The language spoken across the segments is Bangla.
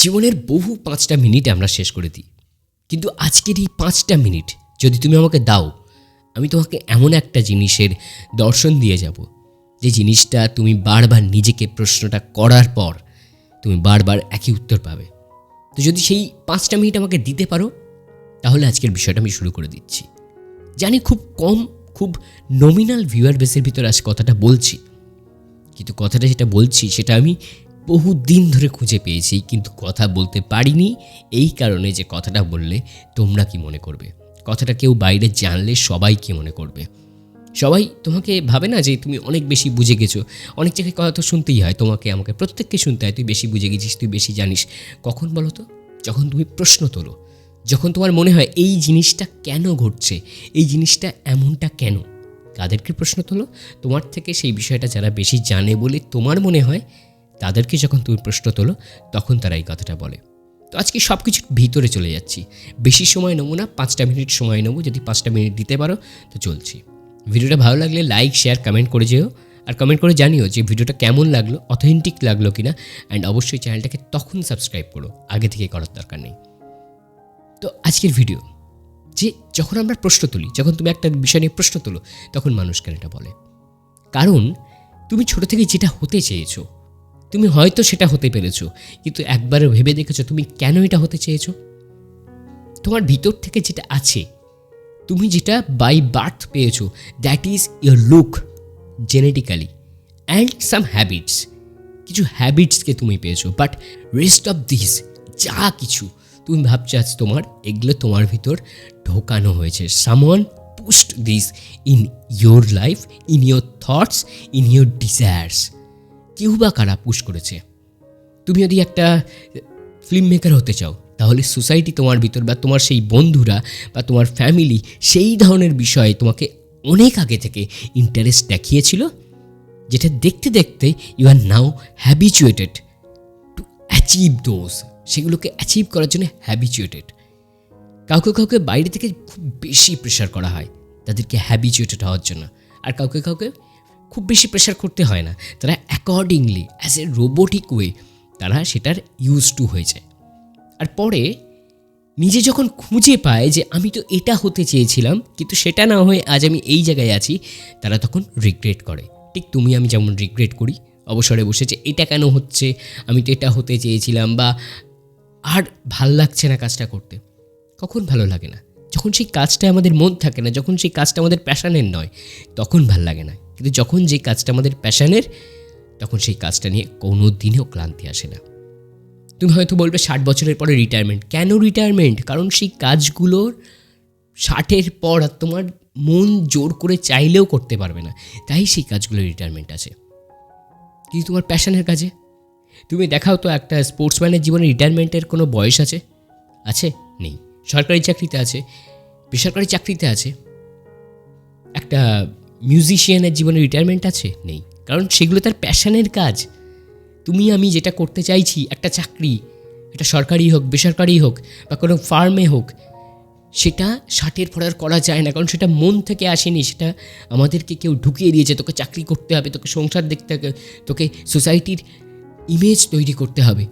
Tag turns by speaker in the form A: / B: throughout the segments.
A: জীবনের বহু পাঁচটা মিনিট আমরা শেষ করে দিই। কিন্তু আজকের এই পাঁচটা মিনিট যদি তুমি আমাকে দাও, আমি তোমাকে এমন একটা জিনিসের দর্শন দিয়ে যাব, যে জিনিসটা তুমি বারবার নিজেকে প্রশ্নটা করার পর তুমি বারবার একই উত্তর পাবে। তো যদি সেই পাঁচটা মিনিট আমাকে দিতে পারো, তাহলে আজকের বিষয়টা আমি শুরু করে দিচ্ছি। জানি খুব কম, খুব নমিনাল ভিউয়ার বেসের ভিতরে আজ কথাটা বলছি। কিন্তু কথাটা যেটা বলছি, সেটা আমি বহু দিন ধরে খুঁজে পেয়েছি, কিন্তু কথা বলতে পারিনি। এই কারণে যে কথাটা বললে, তোমরা কি মনে করবে? কথাটা কেউ বাইরে জানলে সবাই কি মনে করবে? সবাই তোমাকে ভাবে না যে তুমি অনেক বেশি বুঝে গেছো। অনেক জায়গায় কথা তো শুনতেই হয়, তোমাকে, আমাকে প্রত্যেককে শুনতে হয়, তুই বেশি বুঝে গেছিস, তুই বেশি জানিস। কখন বলো তো? যখন তুমি প্রশ্ন তোলো, যখন তোমার মনে হয় এই জিনিসটা কেন ঘটছে, এই জিনিসটা এমনটা কেন? কাদেরকে প্রশ্ন তোলো? তোমার থেকে সেই বিষয়টা যারা বেশি জানে বলে তোমার মনে হয় তাদেরকে যখন তুমি প্রশ্ন তোলো, তখন তারা এই কথাটা বলে। তো আজকে সব কিছুর ভিতরে চলে যাচ্ছি। বেশি সময় নেব না, পাঁচটা মিনিট সময় নেব, যদি পাঁচটা মিনিট দিতে পারো, তো চলছি। ভিডিওটা ভালো লাগলে লাইক, শেয়ার, কমেন্ট করে যেও। আর কমেন্ট করে জানিও যে ভিডিওটা কেমন লাগল, অথেন্টিক লাগল কিনা অ্যান্ড অবশ্যই চ্যানেলটাকে তখন সাবস্ক্রাইব করো, আগে থেকে করার দরকার নেই। তো আজকের ভিডিও, যে যখন আমরা প্রশ্ন তুলি, যখন তুমি একটা বিষয় নিয়ে প্রশ্ন তোলো, তখন মানুষ কেন এটা বলে? কারণ তুমি ছোট থেকে যেটা হতে চেয়েছো তুমি হয়তো সেটা হতে পেরেছ, কিন্তু একবার ভেবে দেখেছ তুমি কেন এটা হতে চেয়েছো? তোমার ভিতর থেকে যেটা আছে, তুমি যেটা বাই বার্থ পেয়েছ that is your look genetically and some habits কিছু হ্যাবিটসকে তুমি পেয়েছ বাট রেস্ট অফ দিস যা কিছু, তুমি ভাবছ আজ তোমার, এগুলো তোমার ভিতর ঢোকানো হয়েছে। Someone pushed this in your life in your thoughts in your desires কেউ বা কারা পুশ করেছে? তুমি যদি একটা ফিল্ম মেকার হতে চাও, তাহলে সোসাইটি তোমার ভিতর বা তোমার সেই বন্ধুরা বা তোমার ফ্যামিলি সেই ধরনের বিষয়ে তোমাকে অনেক আগে থেকে ইন্টারেস্ট দেখিয়েছিল, যেটা দেখতে দেখতে you are now habituated to achieve those সেগুলোকে অ্যাচিভ করার জন্য হ্যাবিচুয়েটেড কাউকে কাউকে বাইরে থেকে খুব বেশি প্রেশার করা হয়, তাদেরকে হ্যাবিচুয়েটেড হওয়ার জন্য। আর কাউকে কাউকে খুব বেশি প্রেশার করতে হয় না। তারা accordingly as a robotic way তারা সেটার ইউজ টু হয়ে যায়। আর পরে, নিজে যখন খুঁজে পায় যে আমি তো এটা হতে চেয়েছিলাম, কিন্তু সেটা না হয়ে আজ আমি এই জায়গায় আছি, তারা তখন রিগ্রেট করে। ঠিক তুমি আমি যেমন রিগ্রেট করি, অবসরে বসে যে এটা কেন হচ্ছে, আমি তো এটা হতে চেয়েছিলাম বা আর ভালো লাগছে না কাজটা করতে। কখন ভালো লাগে না? যখন সেই কাজটা আমাদের মন থাকে না, যখন সেই কাজটা আমাদের প্যাশানের নয়, তখন ভালো লাগে না। কিন্তু যখন যে কাজটা আমাদের প্যাশানের, তখন সেই কাজটা নিয়ে কোনো দিনেও ক্লান্তি আসে না। তুমি হয়তো বলবে ষাট বছরের পরে রিটায়ারমেন্ট কেন রিটায়ারমেন্ট কারণ সেই কাজগুলোর ষাটের পর আর তোমার মন জোর করে চাইলেও করতে পারবে না। তাই সেই কাজগুলো রিটায়ারমেন্ট আছে। কিন্তু তোমার প্যাশনের কাজে? তুমি দেখাও তো একটা স্পোর্টসম্যানের জীবনে রিটায়ারমেন্টের কোনো বয়স আছে? আছে? নেই। সরকারি চাকরিতে আছে। বেসরকারি চাকরিতে আছে। একটা মিউজিশিয়ানের জীবনে রিটায়ারমেন্ট আছে? নেই। কারণ সেগুলো তার প্যাশনের কাজ। তুমি, আমি যেটা করতে চাইছি, একটা চাকরি, এটা সরকারি হোক, বেসরকারি হোক, বা কোনো ফার্মে হোক, সেটা ষাটের পর আর করা যায় না। কারণ সেটা মন থেকে আসেনি, সেটা আমাদেরকে কেউ ঢুকিয়ে দিয়েছে। তোকে চাকরি করতে হবে, তোকে সংসার দেখতে হবে, তোকে সোসাইটির ইমেজ তৈরি করতে হবে।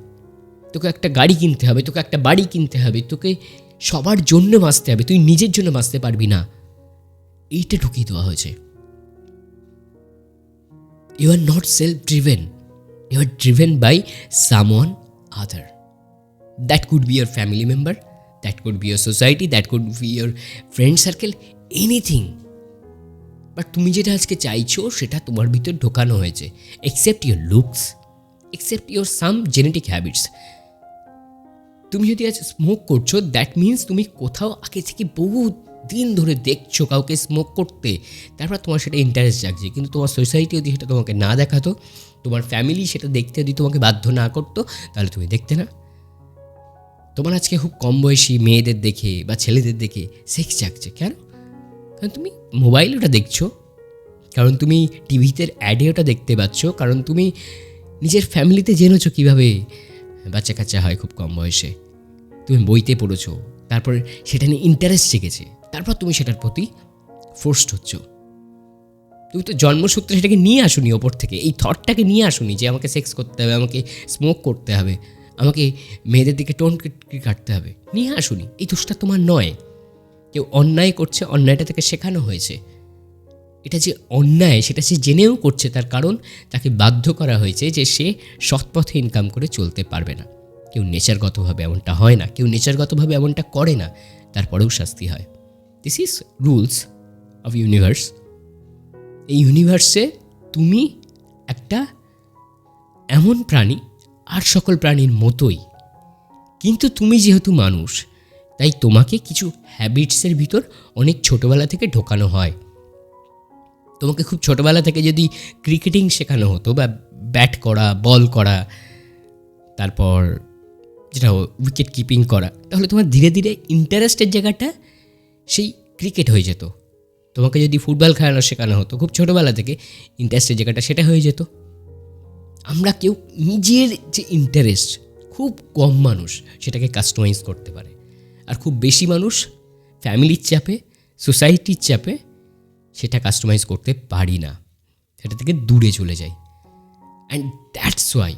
A: তোকে একটা গাড়ি কিনতে হবে, তোকে একটা বাড়ি কিনতে হবে, তোকে সবার জন্য বাঁচতে হবে। তুই নিজের জন্য বাঁচতে পারবি না। এইটা ঢুকিয়ে দেওয়া হয়েছে। You are not self driven you are driven by someone other that could be your family member that could be your society that could be your friend circle anything but তুমি যেটা আজকে চাইছো, সেটা তোমার ভিতর ঢোকানো হয়েছে। Except your looks except your some genetic habits তুমি যদি আজ স্মোক করছ দ্যাট মিন্স তুমি কোথাও আগে থেকে বহু দিন ধরে দেখছ কাউকে স্মোক করতে, তারপর তোমার সেটা ইন্টারেস্ট জাগছে। কিন্তু তোমার সোসাইটি যদি সেটা তোমাকে না দেখাতো, তোমার ফ্যামিলি সেটা দেখতে যদি তোমাকে বাধ্য না করতো, তাহলে তুমি দেখতে না। তোমার আজকে খুব কম বয়সী মেয়েদের দেখে বা ছেলেদের দেখে সেক্স জাগছে। কেন? কারণ তুমি মোবাইলে ওটা দেখছ। কারণ তুমি টিভিতে অ্যাডে ওটা দেখতে পাচ্ছ। কারণ তুমি নিজের ফ্যামিলিতে জেনেছো কীভাবে বাচ্চা কাচ্চা হয় খুব কম বয়সে। তুমি বইতে পড়েছো। তারপর সেটা নিয়ে ইন্টারেস্ট জেগেছে। তারপর তুমি সেটার প্রতি ফোর্সড হচ্ছ। তুমি তো জন্মসূত্রে সেটাকে নিয়ে আসুনি ওপর থেকে। এই থটটাকে নিয়ে আসুনি যে আমাকে সেক্স করতে হবে, আমাকে স্মোক করতে হবে, আমাকে মেয়েদের দিকে টোন কাটতে হবে। নিয়ে আসুনি। এই দোষটা তোমার নয়। কেউ অন্যায় করছে, অন্যায়টা থেকে শেখানো হয়েছে। এটা যে অন্যায়, সেটা সে জেনেও করছে, তার কারণ তাকে বাধ্য করা হয়েছে যে সে সৎপথে ইনকাম করে চলতে পারবে না। কেউ নেচারগতভাবে এমনটা হয় না, কেউ নেচারগতভাবে এমনটা করে না, তারপরেও শাস্তি হয়। This is rules of universe এই ইউনিভার্সে তুমি একটা এমন প্রাণী, আর সকল প্রাণীর মতোই। কিন্তু তুমি যেহেতু মানুষ, তাই তোমাকে কিছু হ্যাবিটসের ভিতর অনেক ছোটোবেলা থেকে ঢোকানো হয়। তোমাকে খুব ছোটোবেলা থেকে যদি ক্রিকেটিং শেখানো হতো বা ব্যাট করা বল করা, তারপর যেটা উইকেট কিপিং করা, তাহলে তোমার ধীরে ধীরে ইন্টারেস্টের জায়গাটা সেই ক্রিকেট হয়ে যেত। তোমাকে যদি ফুটবল খেলানো শেখানো হতো, খুব ছোটোবেলা থেকে ইন্টারেস্টের জায়গাটা সেটা হয়ে যেত। আমরা কেউ নিজের যে ইন্টারেস্ট খুব কম মানুষ সেটাকে কাস্টমাইজ করতে পারে। আর খুব বেশি মানুষ ফ্যামিলির চাপে সোসাইটির চাপে সেটা কাস্টমাইজ করতে পারি না। সেটা থেকে দূরে চলে যাই। অ্যান্ড দ্যাটস ওয়াই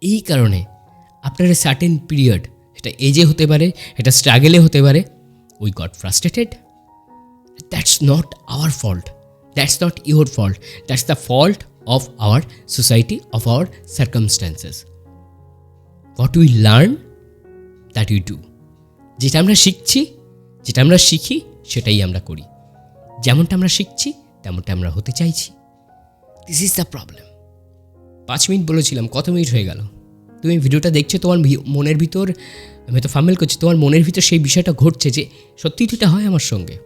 A: এই কারণে আপনার সার্টেন পিরিয়ড সেটা এজে হতে পারে এটা স্ট্রাগেলে হতে পারে we got frustrated that's not our fault that's not your fault that's the fault of our society of our circumstances what we learn that you do যেটা আমরা শিখছি, যেটা আমরা শিখি, সেটাই আমরা করি। যেমনটা আমরা শিখছি, তেমনটা আমরা হতে চাইছি। দিস ইজ দ্য প্রবলেম পাঁচ মিনিট বলেছিলাম, কত মিনিট হয়ে গেল? তুমি ভিডিওটা দেখছ, তোমার মনের ভিতর, আমি তো ফামেল করছি, তোমার মনের ভিতর সেই বিষয়টা ঘটছে যে সত্যিই তো এটা হয় আমার সঙ্গে।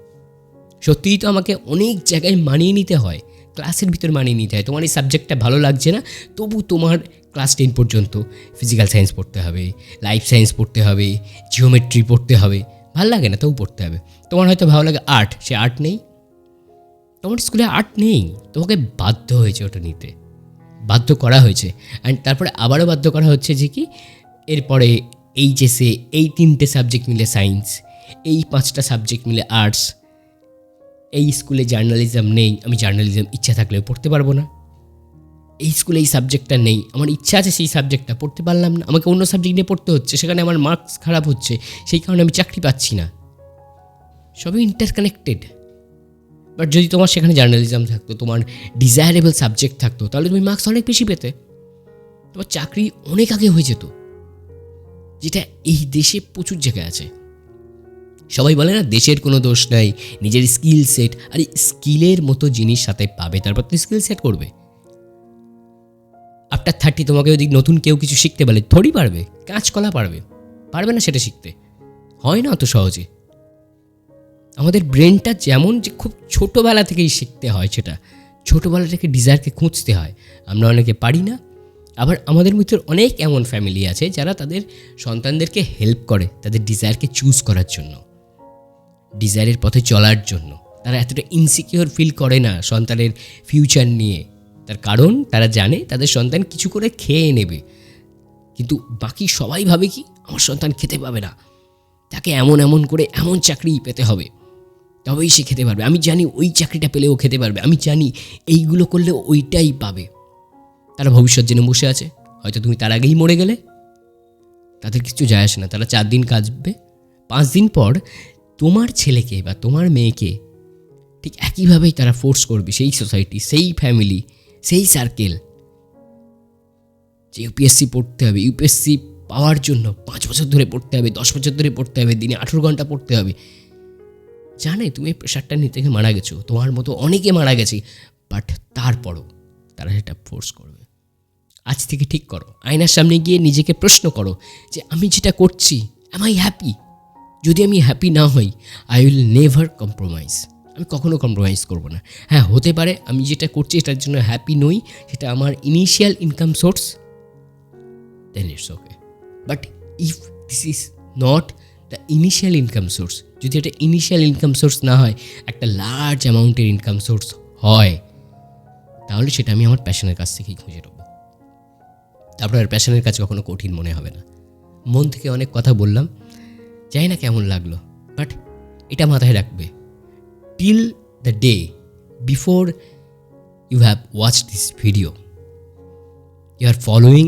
A: সত্যিই তো আমাকে অনেক জায়গায় মানিয়ে নিতে হয় ক্লাসের ভিতর মানিয়ে নিতে হয়। তোমার এই সাবজেক্টটা ভালো লাগছে না, তবু তোমার ক্লাস টেন পর্যন্ত ফিজিক্যাল সায়েন্স পড়তে হবে লাইফ সায়েন্স পড়তে হবে জিওমেট্রি পড়তে হবে, ভালো লাগে না, তবু পড়তে হবে। তোমার হয়তো ভালো লাগে আর্ট সে আর্ট নেই। তোমার স্কুলে আর্ট নেই, তোমাকে বাধ্য হয়েছে ওটা নিতে। বাধ্য করা হয়েছে। অ্যান্ড তারপরে আবারও বাধ্য করা হচ্ছে যে কি, এরপরে এইচএসে এই তিনটে সাবজেক্ট মিলে সায়েন্স এই পাঁচটা সাবজেক্ট মিলে আর্টস এই স্কুলে জার্নালিজম নেই, আমি জার্নালিজম ইচ্ছা থাকলেও পড়তে পারব না। এই স্কুলে এই সাবজেক্টটা নেই, আমার ইচ্ছা আছে সেই সাবজেক্টটা পড়তে পারলাম না। আমাকে অন্য সাবজেক্ট নিয়ে পড়তে হচ্ছে, সেখানে আমার মার্কস খারাপ হচ্ছে, সেই কারণে আমি চাকরি পাচ্ছি না। সবই ইন্টারকানেক্টেড বাট যদি তোমার সেখানে জার্নালিজম থাকতো, তোমার ডিজায়ারেবল সাবজেক্ট থাকতো, তাহলে তুমি মার্কস অনেক বেশি পেতে। তোমার চাকরি অনেক আগে হয়ে যেত, যেটা এই দেশে প্রচুর জায়গায় আছে। সবাই বলে না, দেশের কোনো দোষ নাই, নিজের স্কিল সেট আর স্কিলের মতো জিনিস সাথে পাবে, তারপর তুমি স্কিল সেট করবে। আফটার থার্টি তোমাকে যদি নতুন কেউ কিছু শিখতে বলে, থোড়ি পারবে, কাঁচকলা পারবে পারবে না সেটা শিখতে। হয় না অত সহজে। আমাদের ব্রেনটা যেমন যে খুব ছোটোবেলা থেকেই শিখতে হয় সেটা, ছোটোবেলা থেকে ডিজায়ারকে খুঁজতে হয়। আমরা অনেকে পারি না। আবার আমাদের ভিতর অনেক এমন ফ্যামিলি আছে যারা তাদের সন্তানদেরকে হেল্প করে তাদের ডিজায়ারকে চুজ করার জন্য। ডিজায়ারের পথে চলার জন্য। তারা এতটা ইনসিকিওর ফিল করে না সন্তানের ফিউচার নিয়ে। তার কারণ তারা জানে তাদের সন্তান কিছু করে খেয়ে নেবে। কিন্তু বাকি সবাই ভাবে কি, আমার সন্তান খেতে পাবে না। তাকে এমন এমন করে এমন চাকরি পেতে হবে। তবেই সে খেতে পারবে। আমি জানি ওই চাকরিটা পেলে ও খেতে পারবে। আমি জানি এইগুলো করলে ওইটাই পাবে। তারা ভবিষ্যৎ জেনে বসে আছে। হয়তো তুমি তার আগেই মরে গেলে। তাদের কিছু যায় আসে না। তারা চার দিন কাজবে। পাঁচ দিন পর তোমার ছেলেকে বা তোমার মেয়েকে ঠিক একইভাবেই তারা ফোর্স করবে। সেই সোসাইটি সেই ফ্যামিলি সেই সার্কেল যে ইউপিএসসি পড়তে হবে। ইউপিএসসি পাওয়ার জন্য পাঁচ বছর ধরে পড়তে হবে, দশ বছর ধরে পড়তে হবে, দিনে আঠেরো ঘণ্টা পড়তে হবে। জানে তুমি প্রেশারটা নিতে গিয়ে মারা গেছো, তোমার মতো অনেকে মারা গেছে বাট তারপরও তারা সেটা ফোর্স করবে। আজ থেকে ঠিক করো, আয়নার সামনে গিয়ে নিজেকে প্রশ্ন করো যে আমি যেটা করছি অ্যাম আই হ্যাপি যদি আমি হ্যাপি না হই আই উইল নেভার কম্প্রোমাইজ আমি কখনো কম্প্রোমাইজ করব না। হ্যাঁ হতে পারে আমি যেটা করছি এটার জন্য হ্যাপি নই, সেটা আমার initial income source then it's okay but if this is not the initial income source যদি এটা ইনিশিয়াল ইনকাম সোর্স না হয়, একটা লার্জ অ্যামাউন্টের ইনকাম সোর্স হয়, তাহলে সেটা আমি আমার প্যাশনের কাছ থেকেই খুঁজে নেব। আর প্যাশনের কাজ কখনো কঠিন মনে হবে না। মন থেকে অনেক কথা বললাম, জানি না কেমন লাগল বাট এটা মাথায় রাখবে। Till the day before you have watch this video you are following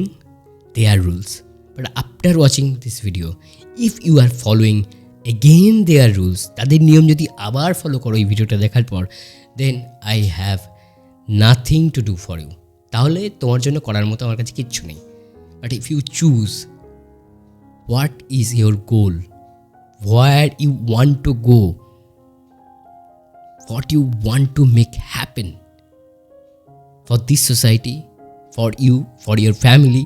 A: their rules but after watching this video if you are following again their rules তাদের নিয়ম যদি আবার ফলো করো এই ভিডিওটা দেখার পর then I have nothing to do for you তাহলে তোমার জন্য করার মতো আমার কাছে কিচ্ছু নেই but if you choose what is your goal where you want to go what you want to make happen for this society for you, for your family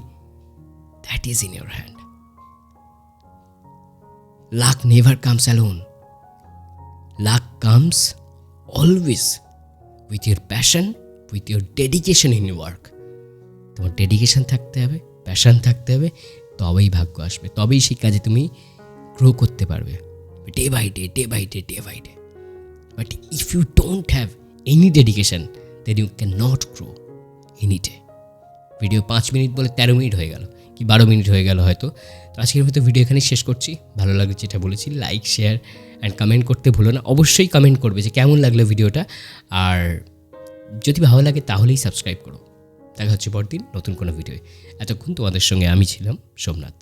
A: that is in your hand. Luck never comes alone. Luck comes always with your passion, with your dedication in your work. তোমার ডেডিকেশন থাকতে হবে প্যাশন থাকতে হবে তবেই ভাগ্য আসবে তবেই সেই কাজে তুমি গ্রো করতে পারবে day by day day by day day by day But if you don't have any dedication, then you cannot grow any day. Video পাঁচ মিনিট বলে তেরো মিনিট হয়ে গেল কি বারো মিনিট হয়ে গেল হয়তো। তো আজকের মতো ভিডিও এখানে শেষ করছি। ভালো লাগে যেটা বলেছি লাইক শেয়ার অ্যান্ড কমেন্ট করতে ভুলো না। অবশ্যই কমেন্ট করবে যে কেমন লাগল ভিডিওটা আর যদি ভালো লাগে তাহলেই সাবস্ক্রাইব করো। দেখা হচ্ছে পরদিন নতুন কোনো ভিডিও এতক্ষণ তোমাদের সঙ্গে আমি ছিলাম সোমনাথ।